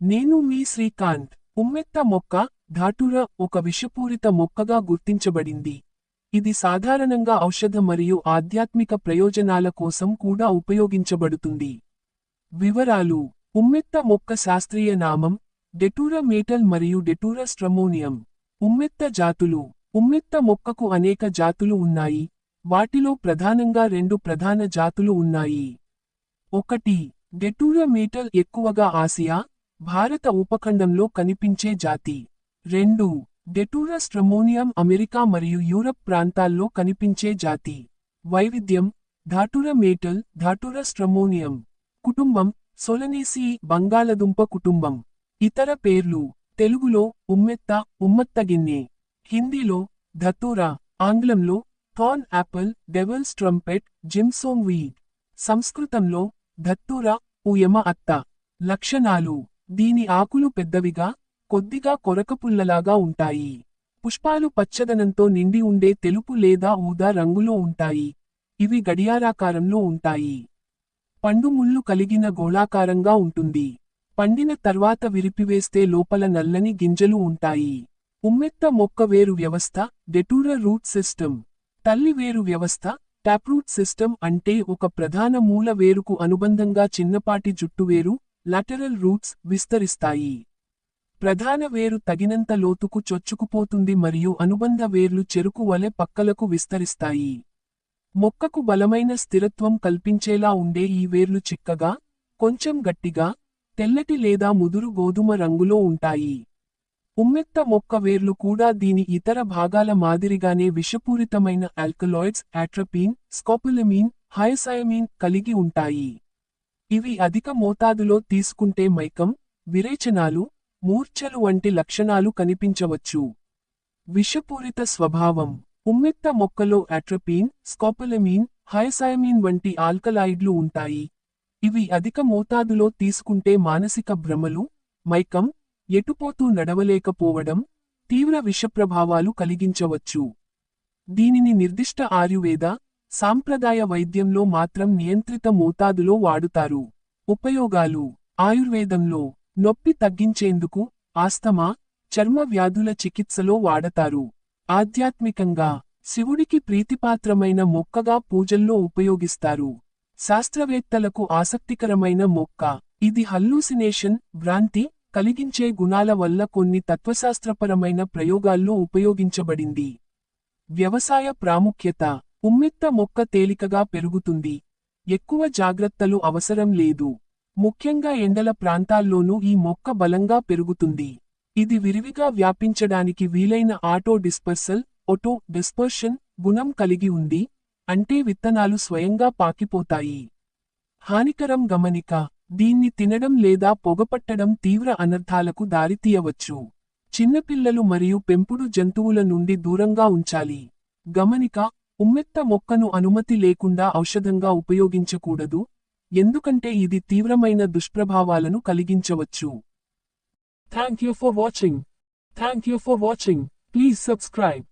నేను మీ శ్రీకాంత్. ఉమ్మెత్త మొక్క ధాటుర ఒక విషపూరిత మొక్కగా గుర్తించబడింది. ఇది సాధారణంగా ఔషధ మరియు ఆధ్యాత్మిక ప్రయోజనాల కోసం కూడా ఉపయోగించబడుతుంది. వివరాలు. ఉమ్మెత్త మొక్క శాస్త్రీయ నామం డెటూరా మేటల్ మరియు డెటూరా స్ట్రమోనియం. ఉమ్మెత్త జాతులు. ఉమ్మెత్త మొక్కకు అనేక జాతులు ఉన్నాయి. వాటిలో ప్రధానంగా రెండు ప్రధాన జాతులు ఉన్నాయి. ఒకటి డెటూరా మేటల్ ఎక్కువగా ఆసియా భారత ఉపఖండంలో కనిపించే జాతి. రెండు డెటూరస్ స్ట్రమోనియం అమెరికా మరియు యూరప్ ప్రాంతాల్లో కనిపించే జాతి. వైవిధ్యం ధాటుర మేటల్ ధాటుర స్ట్రమోనియం కుటుంబం సొలనేసి బంగాళదుంప కుటుంబం. ఇతర పేర్లు తెలుగులో ఉమ్మెత్త ఉమ్మత్తగిన్నె. హిందీలో ధతూరా ఆంగ్లంలో thorn apple devil's trumpet jimson weed. సంస్కృతంలో ధత్తూరా ఉయమ అత్త. లక్షణాలు దీని ఆకులు పెద్దవిగా కొద్దిగా కొరకపుల్లలాగా ఉంటాయి. పుష్పాలు పచ్చదనంతో నిండి ఉండే తెలుపు లేదా ఊదా రంగులో ఉంటాయి. ఇవి గడియారాకారంలో ఉంటాయి. పండు ముళ్ళు కలిగిన గోళాకారంగా ఉంటుంది. పండిన తర్వాత విరిపివేస్తే లోపల నల్లని గింజలు ఉంటాయి. ఉమ్మెత్త మొక్క వేరు వ్యవస్థ డెటూరా రూట్ సిస్టమ్. తల్లి వేరు వ్యవస్థ టాప్రూట్ సిస్టమ్ అంటే ఒక ప్రధాన మూల వేరుకు అనుబంధంగా చిన్నపాటి జుట్టువేరు లటరల్ రూట్స్ విస్తరిస్తాయి. ప్రధాన వేరు తగినంత లోతుకు చొచ్చుకుపోతుంది మరియు అనుబంధ వేర్లు చెరుకు వలె పక్కలకు విస్తరిస్తాయి. మొక్కకు బలమైన స్థిరత్వం కల్పించేలా ఉండే ఈ వేర్లు చిక్కగా కొంచెం గట్టిగా తెల్లటి లేదా ముదురు గోధుమ రంగులో ఉంటాయి. ఉమ్మెత్త మొక్క వేర్లు కూడా దీని ఇతర భాగాల మాదిరిగానే విషపూరితమైన ఆల్కలాయిడ్స్ యాట్రపీన్ స్కోపులమీన్ హయసయమీన్ కలిగి ఉంటాయి. ఇవి అధిక మోతాదులో తీసుకుంటే మైకం విరేచనాలు మూర్ఛలు వంటి లక్షణాలు కనిపించవచ్చు. విషపూరిత స్వభావం ఉమ్మెత్త మొక్కలో అట్రపీన్ స్కోపలమీన్ హయసయమీన్ వంటి ఆల్కలాయిడ్లు ఉంటాయి. ఇవి అధిక మోతాదులో తీసుకుంటే మానసిక భ్రమలు మైకం ఎటుపోతూ నడవలేకపోవడం తీవ్ర విషప్రభావాలు కలిగించవచ్చు. దీనిని నిర్దిష్ట ఆయుర్వేద సాంప్రదాయ వైద్యంలో మాత్రం నియంత్రిత మోతాదులో వాడుతారు. ఉపయోగాలు. ఆయుర్వేదంలో నొప్పి తగ్గించేందుకు ఆస్తమా చర్మ వ్యాధుల చికిత్సలో వాడతారు. ఆధ్యాత్మికంగా శివుడికి ప్రీతిపాత్రమైన మొక్కగా పూజల్లో ఉపయోగిస్తారు. శాస్త్రవేత్తలకు ఆసక్తికరమైన మొక్క. ఇది హల్లూసినేషన్ భ్రాంతి కలిగించే గుణాల వల్ల కొన్ని తత్వశాస్త్రపరమైన ప్రయోగాల్లో ఉపయోగించబడింది. వ్యవసాయ ప్రాముఖ్యత. ఉమ్మెత్త మొక్క తేలికగా పెరుగుతుంది. ఎక్కువ జాగ్రత్తలు అవసరం లేదు. ముఖ్యంగా ఎండల ప్రాంతాల్లోనూ ఈ మొక్క బలంగా పెరుగుతుంది. ఇది విరివిగా వ్యాపించడానికి వీలైన ఆటో డిస్పర్సల్ ఒటో డిస్పర్షన్ గుణం కలిగి ఉంది. అంటే విత్తనాలు స్వయంగా పాకిపోతాయి. హానికరం గమనిక దీన్ని తినడం లేదా పొగపట్టడం తీవ్ర అనర్థాలకు దారితీయవచ్చు చిన్నపిల్లలు మరియు పెంపుడు జంతువుల నుండి దూరంగా ఉంచాలి. గమనిక ఉమ్మెత్త మొక్కను అనుమతి లేకుండా ఔషధంగా ఉపయోగించకూడదు ఎందుకంటే ఇది తీవ్రమైన దుష్ప్రభావాలను కలిగించవచ్చు. Thank you for watching thank you for watching please subscribe